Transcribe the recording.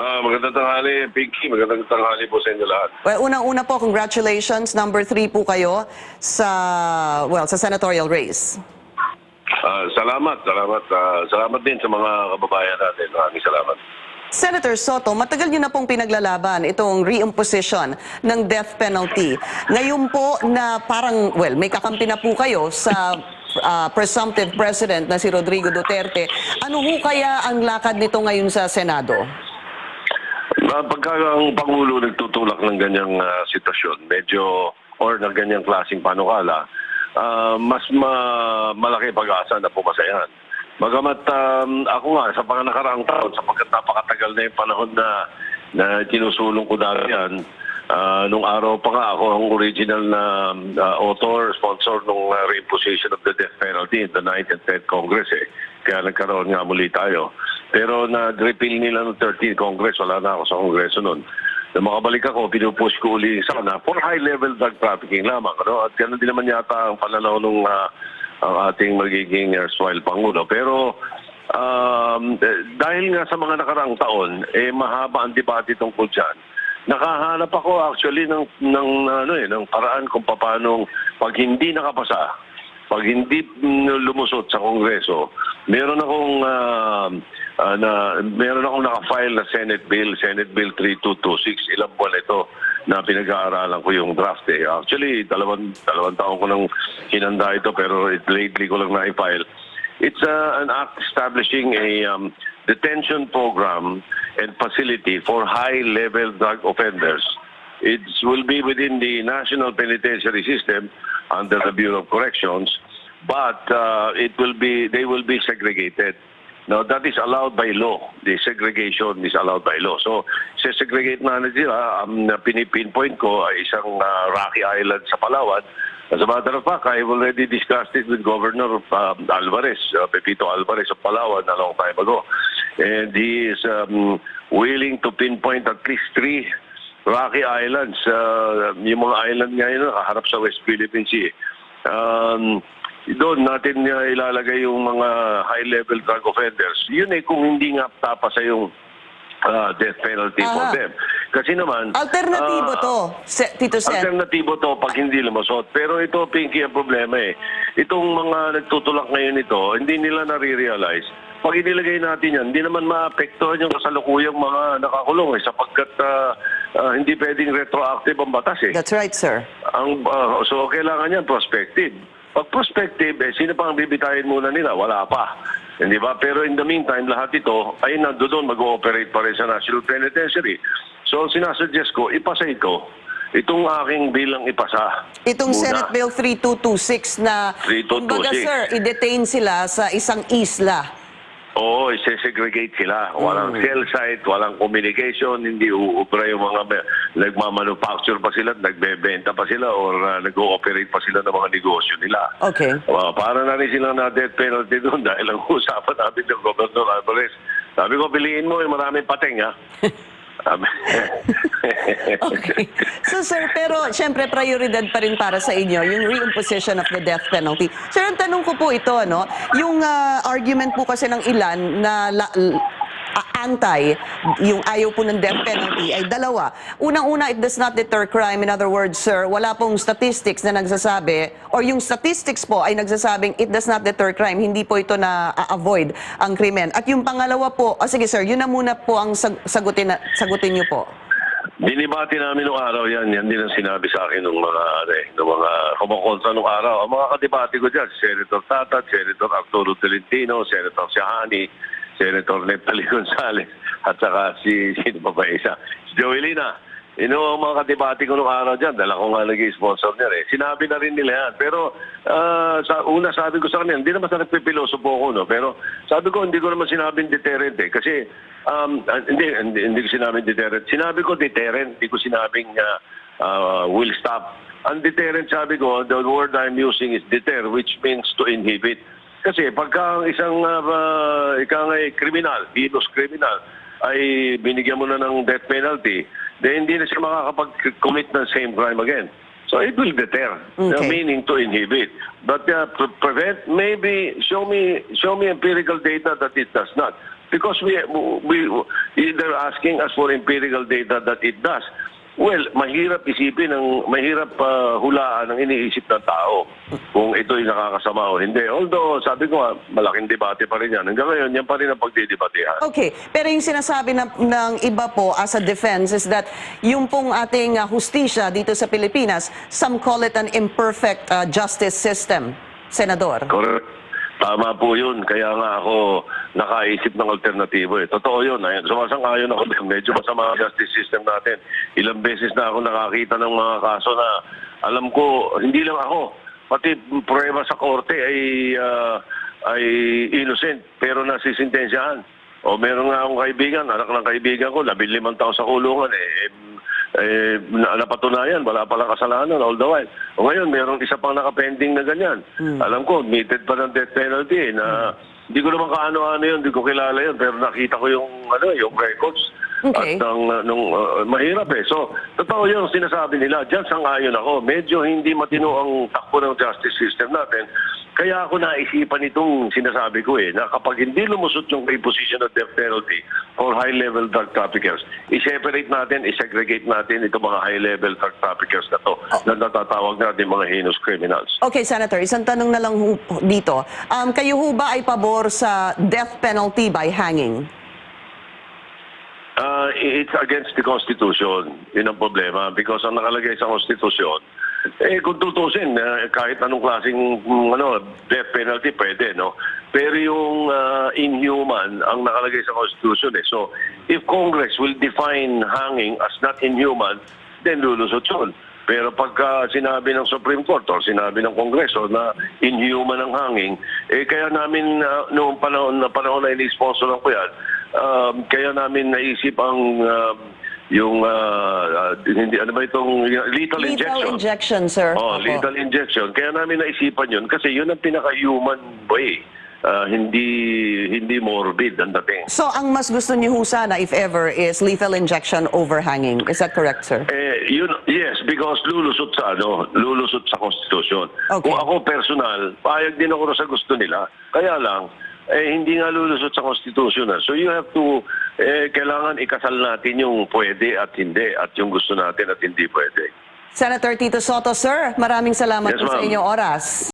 Ah, magandang tanghali, Pinky. Magandang tanghali po sa inyo lahat. Well, unang-una po, congratulations. Number three po kayo sa, well, sa senatorial race. Ah, salamat, salamat. Ah, salamat din sa mga kababayan natin. Maraming salamat. Senator Soto, matagal niyo na pong pinaglalaban itong reimposition ng death penalty. Ngayon po na parang, well, may kakampi na po kayo sa ah, presumptive president na si Rodrigo Duterte. Ano ho kaya ang lakad nito ngayon sa Senado? Ah, pagka ang Pangulo nagtutulak ng ganyang ah, sitwasyon, medyo, or ng ganyang klaseng panukala, ah, mas ma- malaki pag-asa na pumasayan. Bagamat um, ako nga, sa mga nakaraang taon, sapagkat napakatagal na yung panahon na, na tinusulong ko dati yan, ah, nung araw pa nga ako ang original na ah, author, sponsor nung ah, reimposition of the death penalty in the 9th and 10th Congress eh. Kaya nagkaroon nga muli tayo. Pero na-repeal nila ng 13th Congress, wala na ako sa Kongreso noon. Nung makabalik ako, pinupush ko uli sa na for high-level drug trafficking lamang. Ano? At gano'n din naman yata ang pananaw nung ah, ang ating magiging erstwhile Pangulo. Pero um, dahil nga sa mga nakaraang taon, eh mahaba ang debate tungkol dyan. Nakahanap ako actually ng, ng, ano eh, ng paraan kung paano pag hindi nakapasa, pag hindi lumusot sa Kongreso, meron akong ah, ah, na meron akong naka-file na Senate Bill, Senate Bill 3226, ilang buwan ito na pinag-aaralan ko yung draft eh. Actually, dalawang, dalawang taon ko nang hinanda ito pero it, lately ko lang na-file. It's uh, an act establishing a um, detention program and facility for high-level drug offenders. It will be within the National Penitentiary System under the Bureau of Corrections, but uh, it will be they will be segregated. Now, that is allowed by law. The segregation is allowed by law. So, segregate na nila, ang um, pinipinpoint ko ay isang uh, Rocky Island sa Palawan. As a matter of fact, I've already discussed it with Governor um, Alvarez, uh, Pepito Alvarez of Palawan a long time ago. And he is um, willing to pinpoint at least three Rocky Islands. Uh, yung mga island ngayon, harap sa West Philippine Sea. Um, doon natin uh, ilalagay yung mga high-level drug offenders. Yun eh kung hindi nga tapasa yung uh, death penalty for Aha. them. Kasi naman... Alternatibo ah, to, Se- Tito Sen. Alternatibo to pag hindi lumusot. Pero ito, Pinky, ang problema eh. Itong mga nagtutulak ngayon ito, hindi nila nare-realize. Pag inilagay natin yan, hindi naman maapektuhan yung kasalukuyang mga nakakulong eh, sapagkat ah, ah, hindi pwedeng retroactive ang batas eh. That's right, sir. Ang, ah, so, kailangan yan prospective. Pag prospective, eh, sino pa ang bibitayin muna nila? Wala pa. Hindi ba? Pero in the meantime, lahat ito ay nandoon mag-ooperate pa rin sa National Penitentiary. So, sinasuggest ko, ipasa ito. Itong aking bilang ipasa. Itong muna. Senate Bill 3226 na, 3226. kumbaga sir, i-detain sila sa isang isla. Oo, i-segregate sila. Walang cell site, walang communication, hindi uubra yung mga nagmamanufacture pa sila, nagbebenta pa sila, or uh, nag-ooperate pa sila ng mga negosyo nila. Okay. Uh, para na rin sila na death penalty doon dahil ang usapan namin ng Governor Alvarez. Sabi ko, piliin mo, eh, maraming pateng, ha? Okay. So sir, pero syempre prioridad pa rin para sa inyo yung reimposition of the death penalty. Sir, ang tanong ko po ito, no? Yung ah, argument po kasi ng ilan na la- anti, yung ayaw po ng death penalty ay dalawa. Unang-una, it does not deter crime. In other words, sir, wala pong statistics na nagsasabi or yung statistics po ay nagsasabing it does not deter crime. Hindi po ito na avoid ang krimen. At yung pangalawa po, oh, sige sir, yun na muna po ang sag- sagutin, na, sagutin niyo po. Dinibati namin nung araw yan. Yan din ang sinabi sa akin ng mga, ano, eh, ng mga kumakontra nung araw. Ang mga kadebate ko dyan, Senator Tatat, Senator Arturo Tolentino, Senator Siahani, Senator Nepali Gonzales, at saka si, sino pa ba isa? Si Joelina. Ino ang mga kadebate ko nung araw dyan, dala ko nga naging sponsor niya eh. Sinabi na rin nila yan. Pero ah, sa una sabi ko sa kanila, hindi naman sa nagpipiloso po ako, no? Pero sabi ko, hindi ko naman sinabing deterrent eh. Kasi, um, ah, hindi, hindi, hindi ko sinabing deterrent. Sinabi ko deterrent, hindi ko sinabing ah, ah, will stop. Ang deterrent, sabi ko, the word I'm using is deter, which means to inhibit. Kasi pagka ang isang uh, ika nga eh, kriminal, heinous criminal, ay binigyan mo na ng death penalty, then hindi na siya makakapag-commit ng same crime again. So it will deter, uh, Okay. meaning to inhibit. But uh, pre- prevent, maybe show me show me empirical data that it does not. Because we, we, they're asking us for empirical data that it does. Well, mahirap isipin ng mahirap uh, hulaan ang iniisip ng tao kung ito'y nakakasama o hindi. Although, sabi ko nga, malaking debate pa rin yan. Hanggang ngayon, yan pa rin ang pagdidebatehan. Okay, pero yung sinasabi ng, ng iba po as a defense is that yung pong ating uh, hustisya dito sa Pilipinas, some call it an imperfect uh, justice system, Senador. Correct. Tama po yun. Kaya nga ako nakaisip ng alternatibo eh. Totoo yun. Ayun, Sumasang-ayon ako din. Medyo masama ang justice system natin. Ilang beses na ako nakakita ng mga kaso na alam ko, hindi lang ako, pati prueba sa korte ay ah, ay innocent pero nasisintensyahan. O meron nga akong kaibigan, anak ng kaibigan ko, labi limang taon sa kulungan eh. Eh na, napatunayan, wala palang kasalanan all the while. O ngayon, meron isa pang nakapending na ganyan. Alam ko, admitted pa ng death penalty eh, na hindi ko naman kaano-ano yun, hindi ko kilala yun, pero nakita ko yung, ano, yung records. Okay. At ang, uh, nung, uh, mahirap eh. So, totoo yung sinasabi nila. Diyan sang-ayon ako. Medyo hindi matino ang takbo ng justice system natin. Kaya ako naisipan itong sinasabi ko eh, na kapag hindi lumusot yung imposition of death penalty for high-level drug traffickers, i-separate natin, i-segregate natin itong mga high-level drug traffickers na to, na natatawag natin mga heinous criminals. Okay, Senator, isang tanong na lang dito. Um, kayo ho ba ay pabor sa death penalty by hanging? Uh, it's against the Constitution. Yun ang problema. Because ang nakalagay sa Constitution, eh kung tutusin, eh, kahit anong klaseng mm, ano, death penalty pwede, no? Pero yung uh, inhuman ang nakalagay sa Constitution eh. So, if Congress will define hanging as not inhuman, then lulusot yun. Pero pagka sinabi ng Supreme Court o sinabi ng Kongreso na inhuman ang hanging, eh kaya namin uh, noong panahon na panahon na ini-sponsor ko yan, um, kaya namin naisip ang um, yung uh, uh, hindi ano ba itong lethal, Lethal injection. injection, sir. Oh, Opo. lethal injection. Kaya namin naisipan yun kasi yun ang pinaka-human way. Ah, hindi hindi morbid ang dating. So, ang mas gusto niyo ho sana, if ever, is lethal injection over hanging. Is that correct, sir? Eh, yun, yes, because lulusot sa ano, lulusot sa konstitusyon. Okay. Kung ako personal, payag din ako sa gusto nila. Kaya lang, eh, hindi nga lulusot sa konstitusyon. So you have to, eh, kailangan ikasal natin yung pwede at hindi, at yung gusto natin at hindi pwede. Senator Tito Soto, sir, maraming salamat Yes, po sa inyong oras.